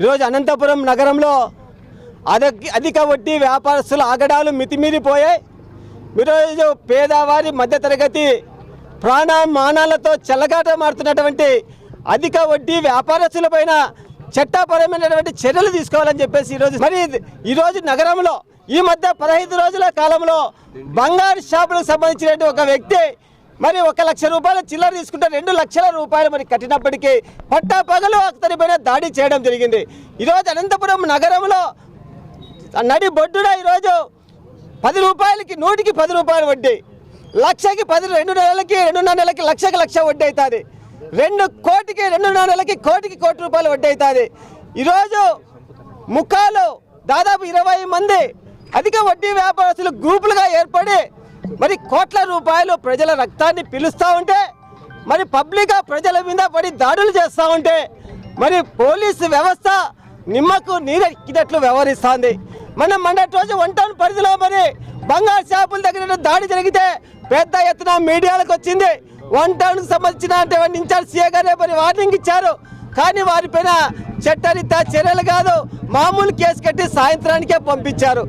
ఈరోజు అనంతపురం నగరంలో అధిక అధిక వడ్డీ వ్యాపారస్తుల ఆగడాలు మితిమీరిపోయాయి. ఈరోజు పేదవారి మధ్యతరగతి ప్రాణ మానాలతో చెలగాటమాడుతున్నటువంటి అధిక వడ్డీ వ్యాపారస్తులపైన చట్టపరమైనటువంటి చర్యలు తీసుకోవాలని చెప్పేసి ఈరోజు మరి ఈరోజు నగరంలో ఈ మధ్య పదహైదు రోజుల కాలంలో బంగారు షాపులకు సంబంధించినటువంటి ఒక వ్యక్తి మరి ఒక లక్ష రూపాయల చిల్లర తీసుకుంటే రెండు లక్షల రూపాయలు మరి కట్టినప్పటికీ పట్టా పగలు అతనిపైన దాడి చేయడం జరిగింది. ఈరోజు అనంతపురం నగరంలో నడి బొడ్డున ఈరోజు పది రూపాయలకి నూటికి పది రూపాయలు వడ్డీ. లక్షకి పది రెండు నెలలకి రెండున్నర నెలలకి లక్షకి లక్ష వడ్డీ అవుతుంది. రెండు కోటికి రెండున్నర నెలలకి కోటికి కోటి రూపాయలు వడ్డీ అవుతుంది. ఈరోజు ముఖాలు దాదాపు ఇరవై మంది అధిక వడ్డీ వ్యాపారస్తులు గ్రూపులుగా ఏర్పడి మరి కోట్ల రూపాయలు ప్రజల రక్తాన్ని పిలుస్తూ ఉంటే మరి పబ్లిక్గా ప్రజల మీద పడి దాడులు చేస్తూ ఉంటే మరి పోలీసు వ్యవస్థ నిమ్మకు నీరెక్కినట్లు వ్యవహరిస్తోంది. మనం మొన్నటి రోజు వన్ టౌన్ పరిధిలో మరి బంగారు షాపుల దగ్గర దాడి జరిగితే పెద్ద ఎత్తున మీడియాలకు వచ్చింది. వన్ టౌన్కి సంబంధించిన ఇన్ఛార్జ్ సీఏ గారే మరి వార్నింగ్ ఇచ్చారు. కానీ వారిపైన చట్టరీత్యా చర్యలు కాదు మామూలు కేసు కట్టి సాయంత్రానికే పంపించారు.